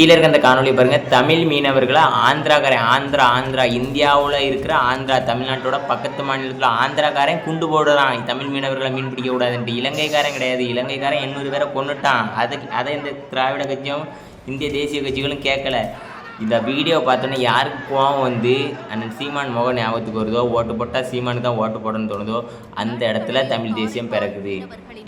கீழே இருக்க அந்த காணொலி பாருங்கள் தமிழ் மீனவர்களை ஆந்திராக்காரன் ஆந்திரா ஆந்திரா இந்தியாவில் இருக்கிற ஆந்திரா தமிழ்நாட்டோட பக்கத்து மாநிலத்தில் ஆந்திராக்காரன் குண்டு போடுறான். தமிழ் மீனவர்களை மீன் பிடிக்க கூடாதுன்ட்டு. இலங்கைக்காரன் கிடையாது. இலங்கைக்காரன் எண்ணூறு பேரை கொண்டுட்டான் அதுக்கு அதை இந்த திராவிட கட்சியும் இந்திய தேசிய கட்சிகளும் கேட்கல. இந்த வீடியோ பார்த்தோன்னே யாருக்கு கோவம் வந்து அண்ணன் சீமான் முகம் ஞாபகத்துக்கு வருதோ ஓட்டு போட்டால் சீமானு தான் ஓட்டு போடணும்னு தோணுதோ அந்த இடத்துல தமிழ் தேசியம் பிறக்குது.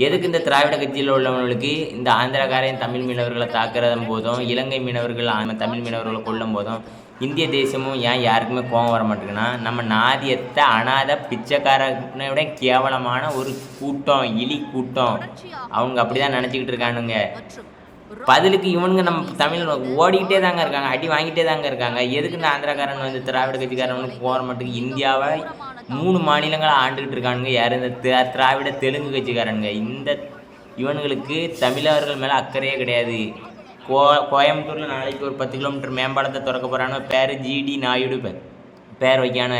எதுக்கு இந்த திராவிட கட்சியில் உள்ளவங்களுக்கு இந்த ஆந்திரக்காரையும் தமிழ் மீனவர்களை தாக்குறதும் போதும் இலங்கை மீனவர்கள் தமிழ் மீனவர்களை கொல்லும் போதும் இந்திய தேசமும் ஏன் யாருக்குமே கோவம் வர மாட்டேங்குன்னா நம்ம நாதியத்தை அனாத பிச்சைக்காரனை விட கேவலமான ஒரு கூட்டம் இலி கூட்டம் அவங்க அப்படிதான் நினச்சிக்கிட்டு இருக்கானுங்க. பதிலுக்கு இவனுங்க நம்ம தமிழ் ஓடிக்கிட்டே தாங்க இருக்காங்க அடி வாங்கிட்டே தாங்க இருக்காங்க. எதுக்கு இந்த ஆந்திராக்காரன் வந்து திராவிட கட்சிக்காரன் போகிற மட்டுக்கு இந்தியாவை மூணு மாநிலங்களை ஆண்டுகிட்டு இருக்கானுங்க? யார் இந்த திராவிட தெலுங்கு கட்சிக்காரனுங்க? இந்த இவனுங்களுக்கு தமிழர்கள் மேலே அக்கறையே கிடையாது. கோ கோயம்புத்தூரில் நாளைக்கு ஒரு பத்து கிலோமீட்டர் மேம்பாலத்தை திறக்க போகிறானோ பேர் ஜிடி நாயுடு பேர் பேர் வைக்கான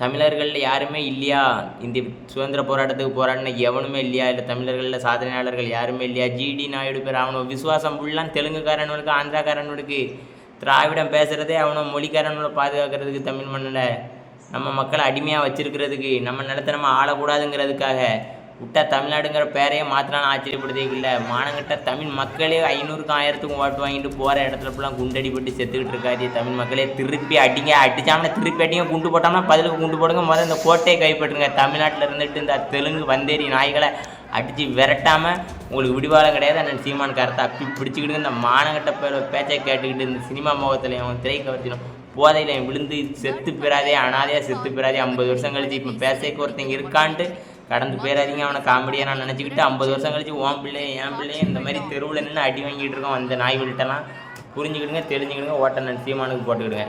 தமிழர்களில் யாருமே இல்லையா? இந்த சுதந்திர போராட்டத்துக்கு போராடின எவனுமே இல்லையா? இல்லை தமிழர்களில் சாதனையாளர்கள் யாருமே இல்லையா? ஜிடி நாயுடு பேர் அவனோ விசுவாசம் ஃபுல்லாக தெலுங்குக்காரனுக்கு ஆந்திராக்காரனுக்கு திராவிடம் பேசுகிறதே அவனோ மொழிக்காரனோட பாதுகாக்கிறதுக்கு தமிழ் மண்ணில் நம்ம மக்களை அடிமையாக வச்சுருக்கிறதுக்கு நம்ம நிலத்தை நம்ம ஆளக்கூடாதுங்கிறதுக்காக விட்டா தமிழ்நாடுங்கிற பேரையே மாற்றினாலும் ஆச்சரியப்படுதே இல்லை மானங்கிட்ட தமிழ் மக்களே ஐநூறுக்கும் ஆயிரத்துக்கும் ஓட்டு வாங்கிட்டு போகிற இடத்துல ஃபுல்லாக குண்டடிப்பட்டு செத்துக்கிட்டு இருக்காது தமிழ் மக்களே. திருப்பி அடிங்க அடிச்சாமனா திருப்பி அடிங்க குண்டு போட்டோம்னா பதிலுக்கு குண்டு போடுங்க. முதல்ல இந்த கோட்டையை கைப்பற்றுங்க. தமிழ்நாட்டில் இருந்துட்டு இந்த தெலுங்கு வந்தேரி நாய்களை அடித்து விரட்டாமல் உங்களுக்கு விடிவாலம் கிடையாது. அண்ணன் சீமான் காரத்தை அப்பி பிடிச்சிக்கிட்டு இந்த மானங்கிட்ட பேர் பேச்சை கேட்டுக்கிட்டு இந்த சினிமா முகத்துலையும் திரை கவர்த்திலும் போதையில் விழுந்து செத்து பெறாதே அனாதையாக செத்து பெறாதே ஐம்பது வருஷம் கழிச்சு இப்போ பேசைக்கு ஒருத்தங்க இருக்கான்ட்டு கடந்து போயிடாதீங்க அவனை காமெடியாக நான் நினச்சிக்கிட்டு ஐம்பது வருஷம் கழிச்சு உன் பிள்ளை என் பிள்ளையும் இந்த மாதிரி தெருவில் நின்று அடி வாங்கிட்டு இருக்கோம். அந்த நாய்கள்கிட்டலாம் புரிஞ்சுக்கிடுங்க தெரிஞ்சுக்கிடுங்க ஓட்ட நான் சீமானுக்கு போட்டுக்கிடுங்க.